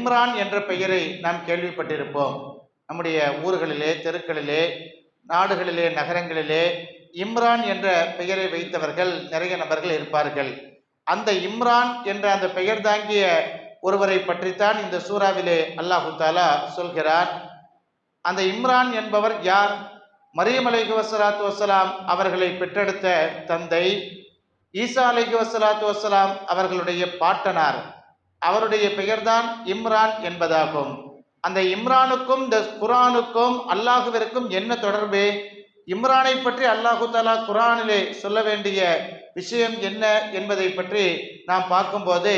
இம்ரான் என்ற பெயரை நாம் கேள்விப்பட்டிருப்போம். நம்முடைய ஊர்களிலே தெருக்களிலே நாடுகளிலே நகரங்களிலே இம்ரான் என்ற பெயரை வைத்தவர்கள் நிறைய நபர்கள் இருப்பார்கள். அந்த இம்ரான் என்ற அந்த பெயர் தாங்கிய ஒருவரை பற்றித்தான் இந்த சூறாவிலே அல்லாஹு தாலா சொல்கிறார் அந்த இம்ரான் என்பவர் யார்? மரியம் அலைஹி வசலாத்து வசலாம் அவர்களை பெற்றெடுத்த தந்தை ஈசா அலைஹி வசலாத்து வசலாம் அவர்களுடைய பாட்டனார். அவருடைய பெயர்தான் இம்ரான் என்பதாகும். அந்த இம்ரானுக்கும் இந்த குரானுக்கும் அல்லாஹுவிற்கும் என்ன தொடர்பு? இம்ரானை பற்றி அல்லாஹு தாலா குரானிலே சொல்ல வேண்டிய விஷயம் என்ன என்பதை பற்றி நாம் பார்க்கும்போது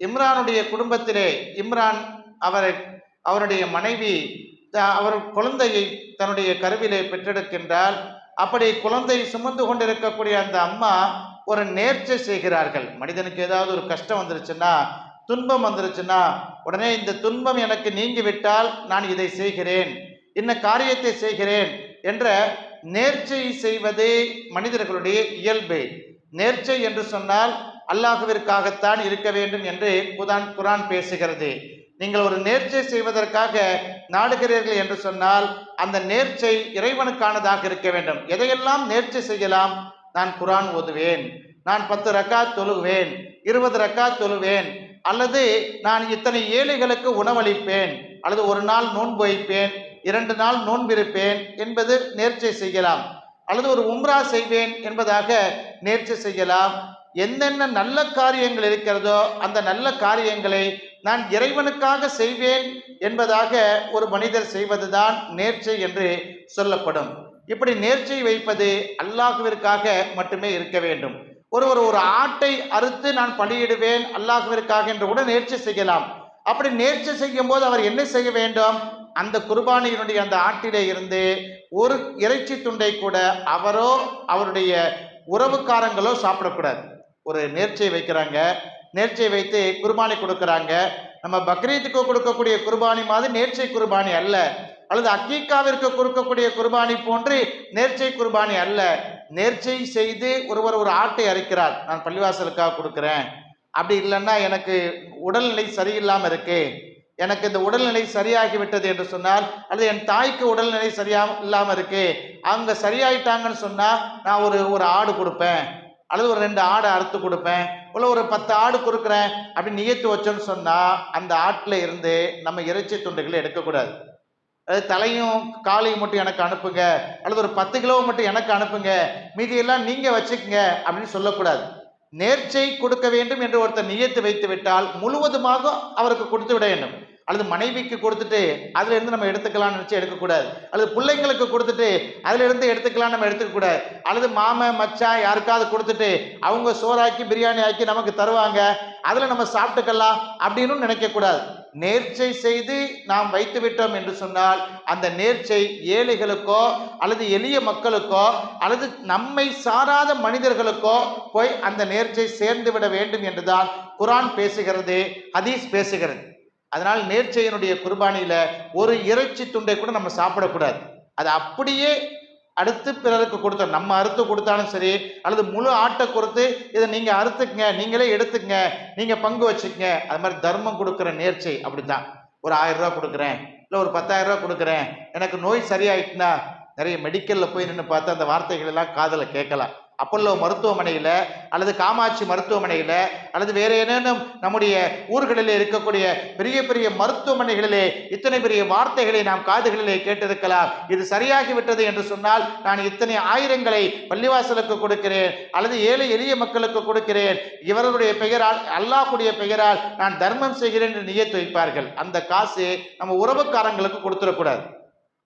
இம்ரானுடைய குடும்பத்திலே இம்ரான் அவரை அவருடைய மனைவி த- அவர் குழந்தையை தன்னுடைய கருவிலே பெற்றெடுக்கின்றால் அப்படி குழந்தை சுமந்து கொண்டிருக்கக்கூடிய அந்த அம்மா ஒரு நேர்ச்சை செய்கிறார்கள். மனிதனுக்கு ஏதாவது ஒரு கஷ்டம் வந்துருச்சுன்னா துன்பம் வந்துருச்சுன்னா உடனே இந்த துன்பம் எனக்கு நீங்கிவிட்டால் நான் இதை செய்கிறேன். இன்ன காரியத்தை செய்கிறேன் என்ற நேர்ச்சை செய்வது மனிதர்களுடைய இயல்பு. நேர்ச்சை என்று சொன்னால் அல்லாஹுவிற்காகத்தான் இருக்க வேண்டும் என்று குதான் குரான் பேசுகிறது. நீங்கள் ஒரு நேர்ச்சை செய்வதற்காக நாடுகிறீர்கள் என்று சொன்னால் அந்த நேர்ச்சை இறைவனுக்கானதாக இருக்க வேண்டும். எதையெல்லாம் நேர்ச்சை செய்யலாம்? நான் குரான் ஓதுவேன். நான் பத்து ரக்கா தொழுவேன். இருபது ரக்கா தொழுவேன். அல்லது நான் இத்தனை ஏழைகளுக்கு உணவளிப்பேன் அல்லது ஒரு நாள் நோன்பு வைப்பேன் இரண்டு நாள் நோன்பிருப்பேன் என்பது நேர்ச்சை செய்யலாம். அல்லது ஒரு உம்ரா செய்வேன் என்பதாக நேர்ச்சி செய்யலாம். என்னென்ன நல்ல காரியங்கள் இருக்கிறதோ அந்த நல்ல காரியங்களை நான் இறைவனுக்காக செய்வேன் என்பதாக ஒரு மனிதர் செய்வதுதான் நேர்ச்சை என்று சொல்லப்படும். இப்படி நேர்ச்சை வைப்பது அல்லாஹுவிற்காக மட்டுமே இருக்க வேண்டும். ஒருவர் ஒரு ஆட்டை அறுத்து நான் பலியிடுவேன் அல்லாஹுவிற்காக என்று கூட நேர்ச்சி செய்யலாம். அப்படி நேர்ச்சி செய்யும் போது அவர் என்ன செய்ய வேண்டும்? அந்த குர்பானியினுடைய அந்த ஆட்டிலே இருந்து ஒரு இறைச்சி துண்டை கூட அவரோ அவருடைய உறவுக்காரங்களோ சாப்பிடக்கூடாது. ஒரு நேர்ச்சியை வைக்கிறாங்க. நேர்ச்சியை வைத்து குர்பானி கொடுக்குறாங்க. நம்ம பக்ரீத்துக்கு கொடுக்கக்கூடிய குர்பானி மாதிரி நேர்ச்சை குர்பானி அல்ல. அல்லது அக்கீக்காவிற்கு கொடுக்கக்கூடிய குர்பானி போன்று நேர்ச்சை குர்பானி அல்ல. நேர்ச்சை செய்து ஒருவர் ஒரு ஆட்டை அரைக்கிறார் நான் பள்ளிவாசலுக்காக கொடுக்குறேன். அப்படி இல்லைன்னா எனக்கு உடல்நிலை சரியில்லாமல் இருக்கு. எனக்கு இந்த உடல்நிலை சரியாகிவிட்டது என்று சொன்னால் அல்லது என் தாய்க்கு உடல்நிலை சரியா இல்லாமல் இருக்கு. அவங்க சரியாயிட்டாங்கன்னு சொன்னால் நான் ஒரு ஒரு ஆடு கொடுப்பேன். அல்லது ஒரு ரெண்டு ஆடை அறுத்து கொடுப்பேன். இல்லை ஒரு பத்து ஆடு கொடுக்குறேன். அப்படி நியத்து வச்சோன்னு சொன்னால் அந்த ஆட்டில் இருந்து நம்ம இறைச்சி துண்டுகளை எடுக்கக்கூடாது. அது தலையும் காலையும் மட்டும் எனக்கு அனுப்புங்க. அல்லது ஒரு பத்து கிலோ மட்டும் எனக்கு அனுப்புங்க. மீதியெல்லாம் நீங்கள் வச்சுக்கங்க அப்படின்னு சொல்லக்கூடாது. நேர்ச்சை கொடுக்க வேண்டும் என்று ஒருத்தர் நியத்து வைத்து விட்டால் முழுவதுமாக அவருக்கு கொடுத்து விட வேண்டும். அல்லது மனைவிக்கு கொடுத்துட்டு அதுல இருந்து நம்ம எடுத்துக்கலாம்னு நினச்சி எடுக்கக்கூடாது. அல்லது பிள்ளைங்களுக்கு கொடுத்துட்டு அதுல இருந்து எடுத்துக்கலாம் நம்ம எடுத்துக்கக்கூடாது. அல்லது மாமன் மச்சான் யாருக்காவது கொடுத்துட்டு அவங்க சோறாக்கி பிரியாணி ஆக்கி நமக்கு தருவாங்க. அதில் நம்ம சாப்பிட்டுக்கலாம் அப்படின்னு நினைக்கக்கூடாது. நேர்ச்சை செய்து நாம் வைத்து விட்டோம் என்று சொன்னால் அந்த நேர்ச்சை ஏழைகளுக்கோ அல்லது எளிய மக்களுக்கோ அல்லது நம்மை சாராத மனிதர்களுக்கோ போய் அந்த நேர்ச்சை சேர்ந்து விட வேண்டும் என்றுதான் குரான் பேசுகிறது ஹதீஸ் பேசுகிறது. அதனால் நேர்ச்சையினுடைய குர்பானியில ஒரு இறைச்சி துண்டை கூட நம்ம சாப்பிடக்கூடாது. அது அப்படியே அடுத்து பிறருக்கு கொடுத்த நம்ம அறுத்து கொடுத்தாலும் சரி அல்லது முழு ஆட்டை கொடுத்து இதை நீங்கள் அறுத்துக்குங்க நீங்களே எடுத்துக்கங்க நீங்கள் பங்கு வச்சுக்கங்க. அது மாதிரி தர்மம் கொடுக்குற நேர்ச்சை அப்படித்தான். ஒரு ஆயிரம் ரூபா கொடுக்குறேன் இல்லை ஒரு பத்தாயிரம் ரூபா கொடுக்குறேன் எனக்கு நோய் சரியாயிட்டுனா நிறைய மெடிக்கலில் போய் நின்று பார்த்து அந்த வார்த்தைகள் எல்லாம் காதில் கேட்கலாம். அப்பல்லோ மருத்துவமனையில் அல்லது காமாட்சி மருத்துவமனையில் அல்லது வேறு ஏதேனும் நம்முடைய ஊர்களிலே இருக்கக்கூடிய பெரிய பெரிய மருத்துவமனைகளிலே இத்தனை பெரிய வார்த்தைகளை நாம் காதுகளிலே கேட்டிருக்கலாம். இது சரியாகிவிட்டது என்று சொன்னால் நான் இத்தனை ஆயிரங்களை பள்ளிவாசலுக்கு கொடுக்கிறேன் அல்லது ஏழை எளிய மக்களுக்கு கொடுக்கிறேன். இவர்களுடைய பெயரால் அல்லாஹுடைய பெயரால் நான் தர்மம் செய்கிறேன் என்று நியத்து வைப்பார்கள். அந்த காசு நம்ம உறவுக்காரங்களுக்கு கொடுத்துடக்கூடாது.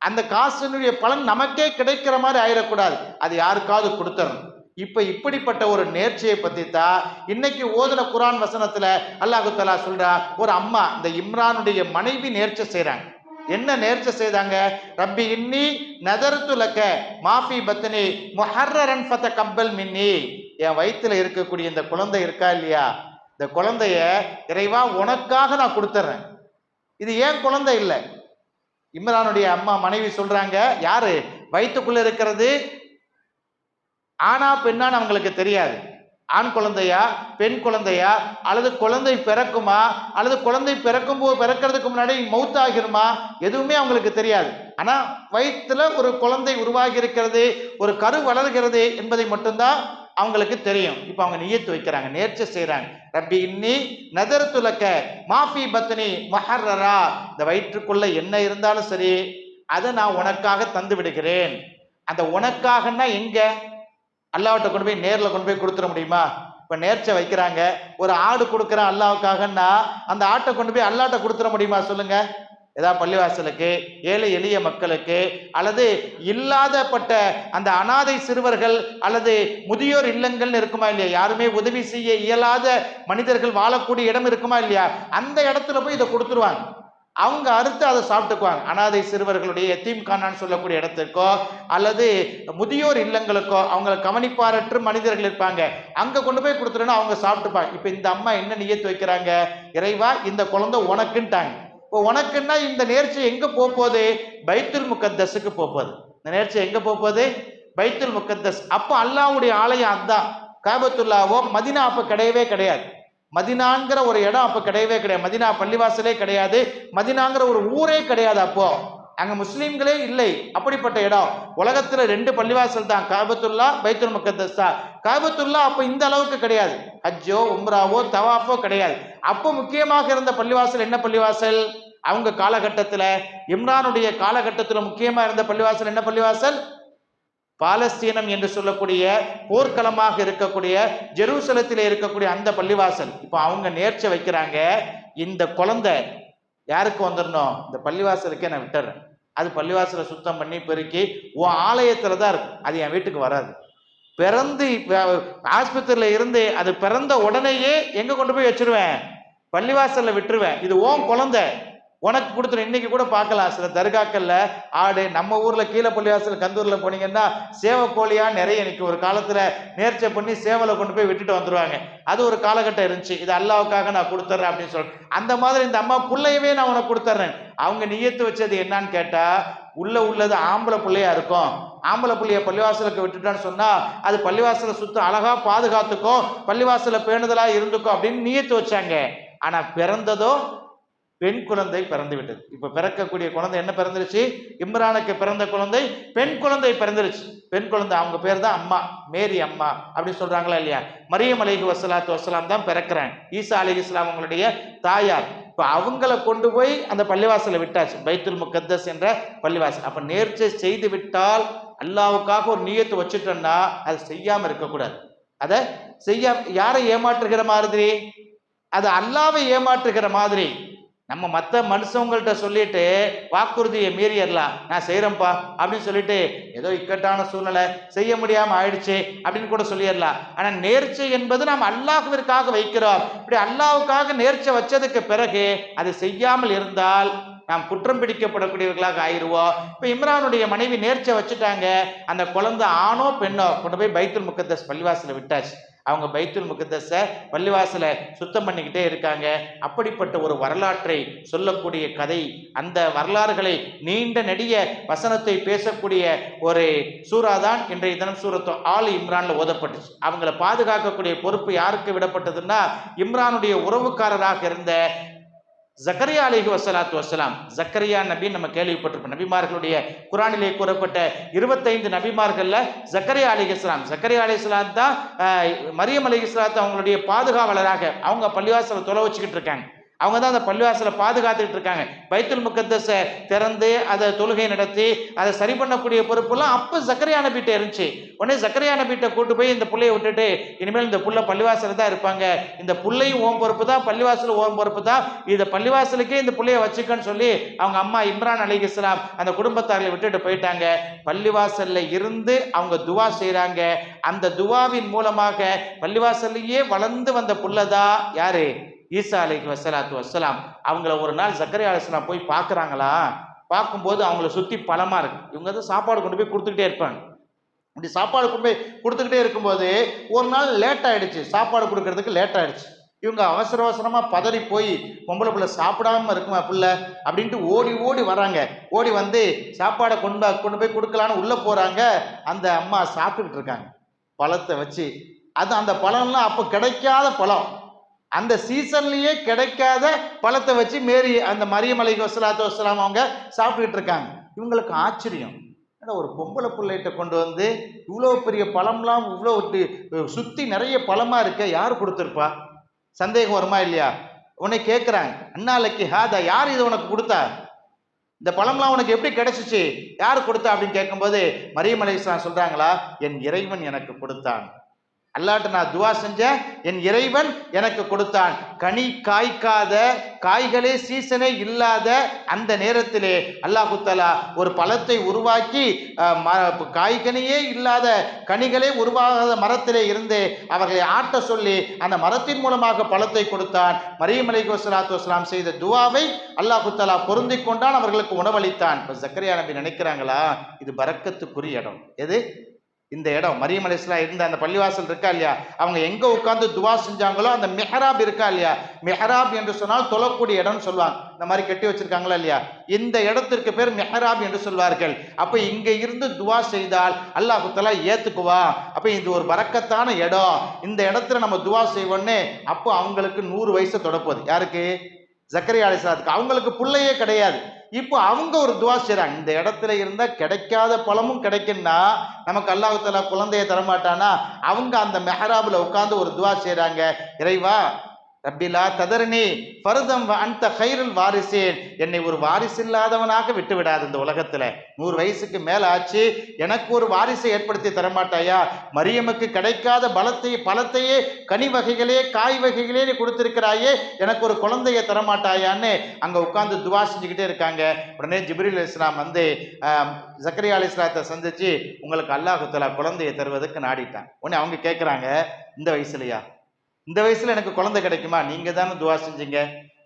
அந்த காசினுடைய பலன் நமக்கே கிடைக்கிற மாதிரி ஆயிடக்கூடாது அது யாருக்காவது கொடுத்துடணும் இப்ப இப்படிப்பட்ட ஒரு நேர்ச்சியை பத்தி தான் இன்னைக்கு ஓதுன குரான் வசனத்துல அல்லாஹு தலா சொல்றா ஒரு அம்மா இந்த இம்ரானுடைய மனைவி நேர்ச்சை செய்றாங்க. என்ன நேர்ச்சை செய்தாங்க? ரப்பி இன்னி நதரத்துலக்க மாஃபி பத்னி முஹர்ரன் ஃபத கப்பல் மின்னி. என் வயிற்றுல இருக்கக்கூடிய இந்த குழந்தை இருக்கா இல்லையா? இந்த குழந்தைய இறைவா உனக்காக நான் கொடுத்துட்றேன் இது ஏன் குழந்தை இல்லை? இம்ரானுடைய அம்மா மனைவி சொல்றாங்க யாரு? வயிற்றுக்குள்ள இருக்கிறது ஆனா பெண்ணான்னு அவங்களுக்கு தெரியாது. ஆண் குழந்தையா பெண் குழந்தையா அல்லது குழந்தை பிறக்குமா அல்லது குழந்தை பிறக்கும் போது பிறக்கிறதுக்கு முன்னாடி மவுத் ஆகிருமா எதுவுமே அவங்களுக்கு தெரியாது. ஆனால் வயிற்றுல ஒரு குழந்தை உருவாகி இருக்கிறது ஒரு கரு வளர்கிறது என்பதை மட்டும்தான் அவங்களுக்கு தெரியும். இப்போ அவங்க நியத்து வைக்கிறாங்க நேர்ச்சி செய்கிறாங்க ரப்பி இன்னி நதர் துலக்க மாஃபி பத்னி மஹர்ரா இந்த வயிற்றுக்குள்ள என்ன இருந்தாலும் சரி அதை நான் உனக்காக தந்து விடுகிறேன் அந்த உனக்காகன்னா எங்கே? அல்லாவிட்ட கொண்டு போய் நேரில் கொண்டு போய் கொடுத்துட முடியுமா? இப்போ நேர்ச்சை வைக்கிறாங்க. ஒரு ஆடு கொடுக்குறேன் அல்லாவுக்காகன்னா அந்த ஆட்டை கொண்டு போய் அல்லாட்ட கொடுத்துட முடியுமா சொல்லுங்க? ஏதாவது பள்ளிவாசலுக்கு ஏழை எளிய மக்களுக்கு அல்லது இல்லாதப்பட்ட அந்த அனாதை சிறுவர்கள் அல்லது முதியோர் இல்லங்கள்னு இருக்குமா இல்லையா? யாருமே உதவி செய்ய இயலாத மனிதர்கள் வாழக்கூடிய இடம் இருக்குமா இல்லையா? அந்த இடத்துல போய் இதை கொடுத்துருவாங்க. அவங்க அறுத்து அதை சாப்பிட்டுக்குவாங்க. அனாதை சிறுவர்களுடைய எத்தீம்கானான்னு சொல்லக்கூடிய இடத்துக்கோ அல்லது முதியோர் இல்லங்களுக்கோ அவங்கள கவனிப்பாரற்று மனிதர்கள் இருப்பாங்க. அங்கே கொண்டு போய் கொடுத்துட்டோன்னா அவங்க சாப்பிட்டுப்பாங்க. இப்போ இந்த அம்மா என்ன நியத்து வைக்கிறாங்க? இறைவா இந்த குழந்தை உனக்குன்ட்டாங்க. இப்போ உனக்குன்னா இந்த நேர்ச்சி எங்கே போகுது பைத்துல் முக்கத்தஸுக்கு போகுது இந்த நேர்ச்சி எங்கே போகுது பைத்துல் முக்கத்தஸ். அப்போ அல்லாவுடைய ஆலயம் அதுதான் காபத்துல்லாவோ மதினா அப்போ கிடையவே கிடையாது. மதினாங்கிற ஒரு இடம் அப்போ கிடையவே கிடையாது. மதினா பள்ளிவாசலே கிடையாது. மதினாங்கிற ஒரு ஊரே கிடையாது அப்போ. அங்கே முஸ்லீம்களே இல்லை. அப்படிப்பட்ட இடம். உலகத்தில் ரெண்டு பள்ளிவாசல் தான். காபத்துல்லா பைத்துல் முகத்தஸ் தான் காபத்துல்லா அப்போ இந்த அளவுக்கு கிடையாது. ஹஜ்ஜோ உம்ராவோ தவாஃபோ கிடையாது. அப்போ முக்கியமாக இருந்த பள்ளிவாசல் என்ன பள்ளிவாசல்? அவங்க காலகட்டத்தில். இம்ரானுடைய காலகட்டத்தில் முக்கியமாக இருந்த பள்ளிவாசல் என்ன பள்ளிவாசல்? பாலஸ்தீனம் என்று சொல்லக்கூடிய போர்க்களமாக இருக்கக்கூடிய ஜெருசலத்தில் இருக்கக்கூடிய அந்த பள்ளிவாசல். இப்போ அவங்க நேர்ச்சை வைக்கிறாங்க. இந்த குழந்தை யாருக்கு வந்துடணும்? இந்த பள்ளிவாசலுக்கே நான் விட்டுறேன். அது பள்ளிவாசலை சுத்தம் பண்ணி பெருக்கி உன் ஆலயத்தில் தான் இருக்கும். அது என் வீட்டுக்கு வராது. பிறந்து ஆஸ்பத்திரியில் இருந்து அது பிறந்த உடனேயே எங்கே கொண்டு போய் வச்சிருவேன்? பள்ளிவாசலில் விட்டுருவேன். இது ஓன் குழந்தை. உனக்கு கொடுத்துரும் இன்னைக்கு கூட பார்க்கலாம் சில தர்காக்கள்ல ஆடு நம்ம ஊர்ல கீழே பள்ளிவாசல் கந்தூர்ல போனீங்கன்னா சேவை கோழியா நிறைய இன்னைக்கு ஒரு காலத்துல நேர்ச்சை பண்ணி சேவலை கொண்டு போய் விட்டுட்டு வந்துருவாங்க. அது ஒரு காலகட்டம் இருந்துச்சு. இது அல்லாவுக்காக நான் கொடுத்துட்றேன் அப்படின்னு சொல்றேன் அந்த மாதிரி இந்த அம்மா பிள்ளையவே நான் உனக்கு கொடுத்துட்றேன் அவங்க நியத்து வச்சது என்னன்னு கேட்டா உள்ள உள்ளது ஆம்பளை பிள்ளையா இருக்கும். ஆம்பளை பிள்ளைய பள்ளிவாசலுக்கு விட்டுட்டான்னு சொன்னா அது பள்ளிவாசலை சுத்தம் அழகா பாதுகாத்துக்கும் பள்ளிவாசல பேணுதலா இருந்துக்கும் அப்படின்னு நியத்து வச்சாங்க. ஆனா பிறந்ததோ பெண் குழந்தை பிறந்து விட்டது இப்ப பிறக்கக்கூடிய குழந்தை என்ன பிறந்துருச்சு? இம்ரானுக்கு பிறந்த குழந்தை பெண் குழந்தை பிறந்துருச்சு. பெண் குழந்தை அவங்க பேர் தான் அம்மா மேரி அம்மா அப்படின்னு சொல்றாங்களா இல்லையா? மரியம் அலிஹி வசலாத்து வசலாம் தான் பிறக்கிறேன் ஈசா அலி இஸ்லாம் அவங்களுடைய தாயார். இப்ப அவங்கள கொண்டு போய் அந்த பள்ளிவாசலை விட்டாச்சு. பைத்துல் முகத்தஸ் என்ற பள்ளிவாசல். அப்ப நேர்ச்சை செய்து விட்டால் அல்லாவுக்காக ஒரு நியத்து வச்சுட்டோம்னா அது செய்யாம இருக்கக்கூடாது. அதை செய்ய யாரை ஏமாற்றுகிற மாதிரி? அது அல்லாவை ஏமாற்றுகிற மாதிரி நம்ம மற்ற மனுஷவங்கள்ட்ட சொல்லிட்டு வாக்குறுதியை மீறிடலாம் நான் செய்கிறேன்ப்பா அப்படின்னு சொல்லிட்டு ஏதோ இக்கட்டான சூழ்நிலை செய்ய முடியாமல் ஆயிடுச்சு அப்படின்னு கூட சொல்லிடலாம் ஆனால் நேர்ச்சி என்பது நாம் அல்லாஹுவிற்காக வைக்கிறோம். இப்படி அல்லாவுக்காக நேர்ச்சை வச்சதுக்கு பிறகு அது செய்யாமல் இருந்தால் நாம் குற்றம் பிடிக்கப்படக்கூடியவர்களாக ஆயிடுவோம். இப்போ இம்ரானுடைய மனைவி நேர்ச்சை வச்சுட்டாங்க. அந்த குழந்தை ஆணோ பெண்ணோ கொண்டு போய் பைத்துல் முக்கத்தஸ் பள்ளிவாசல விட்டாச்சு. அவங்க பைத்துல் முகத்தஸை பள்ளிவாசலை சுத்தம் பண்ணிக்கிட்டே இருக்காங்க. அப்படிப்பட்ட ஒரு வரலாற்றை சொல்லக்கூடிய கதை அந்த வரலாறுகளை நீண்ட நெடிய வசனத்தை பேசக்கூடிய ஒரு சூறா தான் இன்றைய தினம் சூரத்து ஆள் இம்ரான்ல ஓதப்பட்டுச்சு. அவங்கள பாதுகாக்கக்கூடிய பொறுப்பு யாருக்கு விடப்பட்டதுன்னா இம்ரானுடைய உறவுக்காரராக இருந்த ஜக்கரியா அலிஹி வசலாத்து வசலாம் ஜக்கரியா நபி நம்ம கேள்விப்பட்டிருப்போம். நபிமார்களுடைய குரானிலே கூறப்பட்ட இருபத்தைந்து நபிமார்கள்ல ஜக்கரியா அலி இஸ்லாம் ஜக்கரியா அலி இஸ்லாம் தான் மரியம் அலி இஸ்லாத் அவங்களுடைய பாதுகாவலராக அவங்க பள்ளிவாசலை தொலை வச்சுக்கிட்டு இருக்காங்க. அவங்க தான் அந்த பள்ளிவாசலை பாதுகாத்துக்கிட்டு இருக்காங்க. பைத்துல் முகத்தஸை திறந்து அதை தொழுகை நடத்தி அதை சரி பண்ணக்கூடிய பொறுப்பெல்லாம் அப்போ சக்கரையா நபிட்ட இருந்துச்சு. உடனே சக்கரையா நபிட்ட கூட்டு போய் இந்த பிள்ளைய விட்டுட்டு இனிமேல் இந்த புள்ள பள்ளிவாசல தான் இருப்பாங்க. இந்த புள்ளையும் ஓம் பொறுப்பு தான் பள்ளிவாசல் ஓம் பொறுப்பு தான். இதை பள்ளிவாசலுக்கே இந்த பிள்ளைய வச்சுக்கன்னு சொல்லி அவங்க அம்மா இம்ரான் அலி இஸ்லாம் அந்த குடும்பத்தார்களை விட்டுட்டு போயிட்டாங்க. பள்ளிவாசல்ல இருந்து அவங்க துவா செய்கிறாங்க அந்த துவாவின் மூலமாக பள்ளிவாசல்லையே வளர்ந்து வந்த புள்ளதா யாரு? ஈசா அலைக்கு வசலாத்து வசலாம் அவங்கள ஒரு நாள் சக்கரை அலிஸ்லாம் போய் பார்க்குறாங்களா? பார்க்கும்போது அவங்கள சுற்றி பழமாக இருக்கு. இவங்க தான் சாப்பாடு கொண்டு போய் கொடுத்துக்கிட்டே இருப்பாங்க. இப்படி சாப்பாடு கொண்டு போய் கொடுத்துக்கிட்டே இருக்கும்போது ஒரு நாள் லேட் ஆயிடுச்சு. சாப்பாடு கொடுக்கறதுக்கு லேட் ஆயிடுச்சு. இவங்க அவசர அவசரமாக பதறி போய் பொம்பளை பிள்ளை சாப்பிடாம இருக்குமா பிள்ளை? அப்படின்ட்டு ஓடி ஓடி வராங்க. ஓடி வந்து சாப்பாடை கொண்டு கொண்டு போய் கொடுக்கலான்னு உள்ளே போகிறாங்க அந்த அம்மா சாப்பிட்டுக்கிட்டு இருக்காங்க. பழத்தை வச்சு. அது அந்த பழம்லாம் அப்போ கிடைக்காத பழம். அந்த சீசன்லயே கிடைக்காத பழத்தை வச்சு மேரி அந்த மரியமலை வசலாத்து வசலாம் அவங்க சாப்பிட்டுக்கிட்டு இருக்காங்க. இவங்களுக்கு ஆச்சரியம். ஏன்னா ஒரு பொம்பளை பிள்ளைகிட்ட கொண்டு வந்து இவ்வளோ பெரிய பழம்லாம் இவ்வளோ சுற்றி நிறைய பழமாக இருக்க யார் கொடுத்துருப்பா? சந்தேகம் வருமா இல்லையா? உன்னை கேட்குறாங்க அண்ணாலைக்கு ஹாதா யார் இது உனக்கு கொடுத்தா? இந்த பழம்லாம் உனக்கு எப்படி கிடைச்சிச்சு? யார் கொடுத்தா அப்படின்னு கேட்கும்போது மரியமலை சொல்கிறாங்களா என் இறைவன் எனக்கு கொடுத்தான். அல்லாட்ட நான் துவா செஞ்சேன் என் இறைவன் எனக்கு கொடுத்தான். கனி காய்க்காத காய்களே சீசனே இல்லாத அந்த நேரத்திலே அல்லாஹுத்தலா ஒரு பழத்தை உருவாக்கி ம- காய்கனியே இல்லாத கனிகளே உருவாகாத மரத்திலே இருந்து அவர்களை ஆட்ட சொல்லி அந்த மரத்தின் மூலமாக பழத்தை கொடுத்தான். மரியம் அலி வஸலாத்து வஸ்லாம் செய்த துவாவை அல்லாஹு தஆலா பொருந்திக் கொண்டான் அவர்களுக்கு உணவளித்தான். இப்போ ஜக்கரியா நம்பி நினைக்கிறாங்களா? இது பறக்கத்துக்குரிய இடம். எது? இந்த இடம். மரியம் அலிஸ்லாம் இருந்த அந்த பள்ளிவாசல் இருக்கா இல்லையா? அவங்க எங்க உட்காந்து துவா செஞ்சாங்களோ அந்த மெஹராப் இருக்கா இல்லையா? மெஹராப் என்று சொன்னால் தொழக்கூடிய இடம்னு சொல்லுவாங்க. இந்த மாதிரி கட்டி வச்சிருக்காங்களா இல்லையா? இந்த இடத்திற்கு பேர் மெஹராப் என்று சொல்வார்கள். அப்ப இங்க இருந்து துவா செய்தால் அல்லாஹு தஆலா ஏத்துக்குவா. அப்ப இது ஒரு பரக்கத்தான இடம். இந்த இடத்துல நம்ம துவா செய்வோன்னே அப்போ அவங்களுக்கு நூறு வயசு தொடப்போது யாருக்கு? ஜக்கரியா அலிஸ்லாத்துக்கு அவங்களுக்கு பிள்ளையே கிடையாது. இப்போ அவங்க ஒரு துவா செய்கிறாங்க இந்த இடத்துல இருந்தால் கிடைக்காத பழமும் கிடைக்கும்னா நமக்கு அல்லாஹ் குழந்தைய தரமாட்டானா? அவங்க அந்த மெஹராபில் உட்காந்து ஒரு துவா செய்கிறாங்க இறைவா ரப்பிலா ததரணி ஃபர்தம் அந்த அன்த வாரிசேன். என்னை ஒரு வாரிசு இல்லாதவனாக விட்டு விடாது இந்த உலகத்தில். நூறு வயசுக்கு மேலே ஆச்சு எனக்கு ஒரு வாரிசை ஏற்படுத்தி தரமாட்டாயா? மரியமுக்கு கிடைக்காத பலத்தை பலத்தையே கனி வகைகளே காய் வகைகளே நீ கொடுத்துருக்கிறாயே எனக்கு ஒரு குழந்தைய தரமாட்டாயான்னு அங்கே உட்காந்து துவா செஞ்சுக்கிட்டே இருக்காங்க. உடனே ஜிப்ரீல் இஸ்லாம் வந்து ஜக்கரியா அலி இஸ்லாத்தை சந்திச்சு உங்களுக்கு அல்லாஹுத்தலா குழந்தையை தருவதற்கு நாடிட்டான். உடனே அவங்க கேட்குறாங்க இந்த வயசுலையா? இந்த வயசுல எனக்கு குழந்தை கிடைக்குமா? நீங்க தானே துவா செஞ்சீங்க.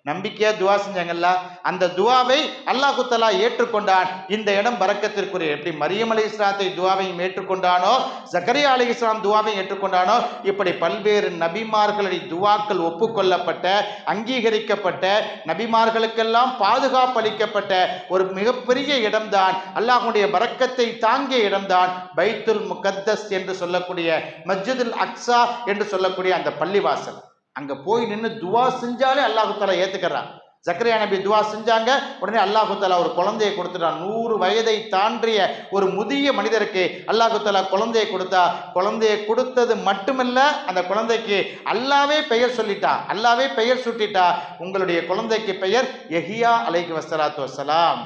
நம்பிக்கையா துவா செஞ்சாங்கல்ல? அந்த துவாவை அல்லாஹு தலா ஏற்றுக்கொண்டான். இந்த இடம் பறக்கத்திற்குரிய எப்படி மரியம் அலி இஸ்லாத்தை துவாவையும் ஏற்றுக்கொண்டானோ ஜக்கரியா அலி இஸ்லாம் துவாவையும் ஏற்றுக்கொண்டானோ இப்படி பல்வேறு நபிமார்களுடைய துவாக்கள் ஒப்புக்கொள்ளப்பட்ட அங்கீகரிக்கப்பட்ட நபிமார்களுக்கெல்லாம் பாதுகாப்பு அளிக்கப்பட்ட ஒரு மிகப்பெரிய இடம்தான். அல்லாஹுடைய பறக்கத்தை தாங்கிய இடம்தான் பைத்துல் முகத்தஸ் என்று சொல்லக்கூடிய மஸ்ஜிதுல் அக்ஸா என்று சொல்லக்கூடிய அந்த பள்ளிவாசல். அங்க போய் நின்று துவா செஞ்சாலே அல்லாஹுத்தாலா ஏற்றுக்கிறான் ஏத்துக்கிறான். ஜக்கரியா நபி துவா செஞ்சாங்க உடனே அல்லாஹுத்தாலா ஒரு குழந்தையை கொடுத்துட்டான் நூறு வயதை தாண்டிய ஒரு முதிய மனிதருக்கு அல்லாஹுத்தாலா குழந்தையை கொடுத்தா. குழந்தையை கொடுத்தது மட்டுமல்ல அந்த குழந்தைக்கு அல்லாவே பெயர் சொல்லிட்டா. அல்லாவே பெயர் சுட்டிட்டா. உங்களுடைய குழந்தைக்கு பெயர் எஹியா அலைக்கு வசலாத்து வசலாம்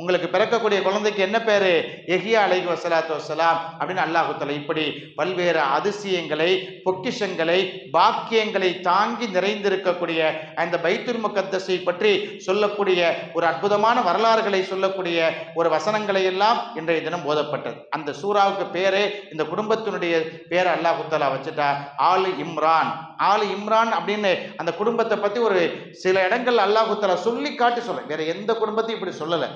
உங்களுக்கு பிறக்கக்கூடிய குழந்தைக்கு என்ன பேரு? எஹியா அலைஹி வசலாத்து வசலாம் அப்படின்னு அல்லாஹுத்தல இப்படி பல்வேறு அதிசயங்களை பொக்கிஷங்களை பாக்கியங்களை தாங்கி நிறைந்திருக்கக்கூடிய அந்த பைத்துல் முகத்தஸை பற்றி சொல்லக்கூடிய ஒரு அற்புதமான வரலாறுகளை சொல்லக்கூடிய ஒரு வசனங்களை எல்லாம் இன்றைய தினம் போதப்பட்டது. அந்த சூறாவுக்கு பேரே இந்த குடும்பத்தினுடைய பேரை அல்லாஹுத்தலா வச்சுட்டா ஆலு இம்ரான். ஆலு இம்ரான் அப்படின்னு அந்த குடும்பத்தை பத்தி ஒரு சில இடங்கள் அல்லாஹுத்தலா சொல்லி காட்டி சொல்ல வேற எந்த குடும்பத்தையும் இப்படி சொல்லலை.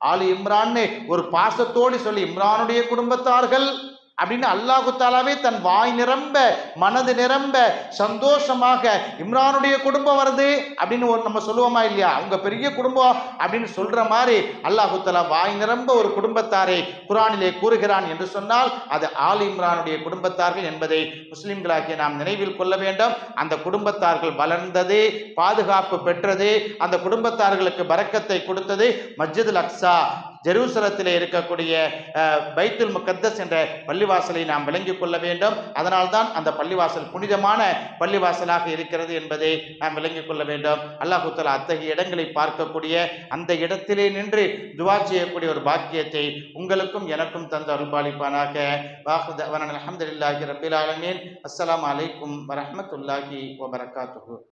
ஆலு இம்ரான்னு ஒரு பாசத்தோடு சொல்லி இம்ரானுடைய குடும்பத்தார்கள் அப்படின்னு அல்லாஹு தாலாவே தன் வாய் நிரம்ப மனது நிரம்ப சந்தோஷமாக இம்ரானுடைய குடும்பம் வருது அப்படின்னு ஒரு நம்ம சொல்லுவோமா இல்லையா? அவங்க பெரிய குடும்பம் அப்படின்னு சொல்ற மாதிரி அல்லாஹு தாலா வாய் நிரம்ப ஒரு குடும்பத்தாரை குரானிலே கூறுகிறான் என்று சொன்னால் அது ஆல் இம்ரானுடைய குடும்பத்தார்கள் என்பதை முஸ்லிம்களாகிய நாம் நினைவில் கொள்ள வேண்டும். அந்த குடும்பத்தார்கள் வளர்ந்தது பாதுகாப்பு பெற்றது அந்த குடும்பத்தார்களுக்கு பறக்கத்தை கொடுத்தது மஸ்ஜிதுல் அக்ஸா. ஜெருசலத்தில் இருக்கக்கூடிய பைத்துல் முக்கத்தஸ் என்ற பள்ளிவாசலை நாம் விளங்கிக் கொள்ள வேண்டும். அதனால்தான் அந்த பள்ளிவாசல் புனிதமான பள்ளிவாசலாக இருக்கிறது என்பதை நாம் விளங்கிக் கொள்ள வேண்டும். அல்லாஹூத்தலா அத்தகைய இடங்களை பார்க்கக்கூடிய அந்த இடத்திலே நின்று துவா செய்யக்கூடிய ஒரு பாக்கியத்தை உங்களுக்கும் எனக்கும் தந்த அருள்பாலிப்பானாக. வாஹுதவன் அலமதுல்லாஹி ரபில் ஆலமீன். அஸ்லாம் அலைக்கும் வரமத்துல்லாஹி வபரகாத்து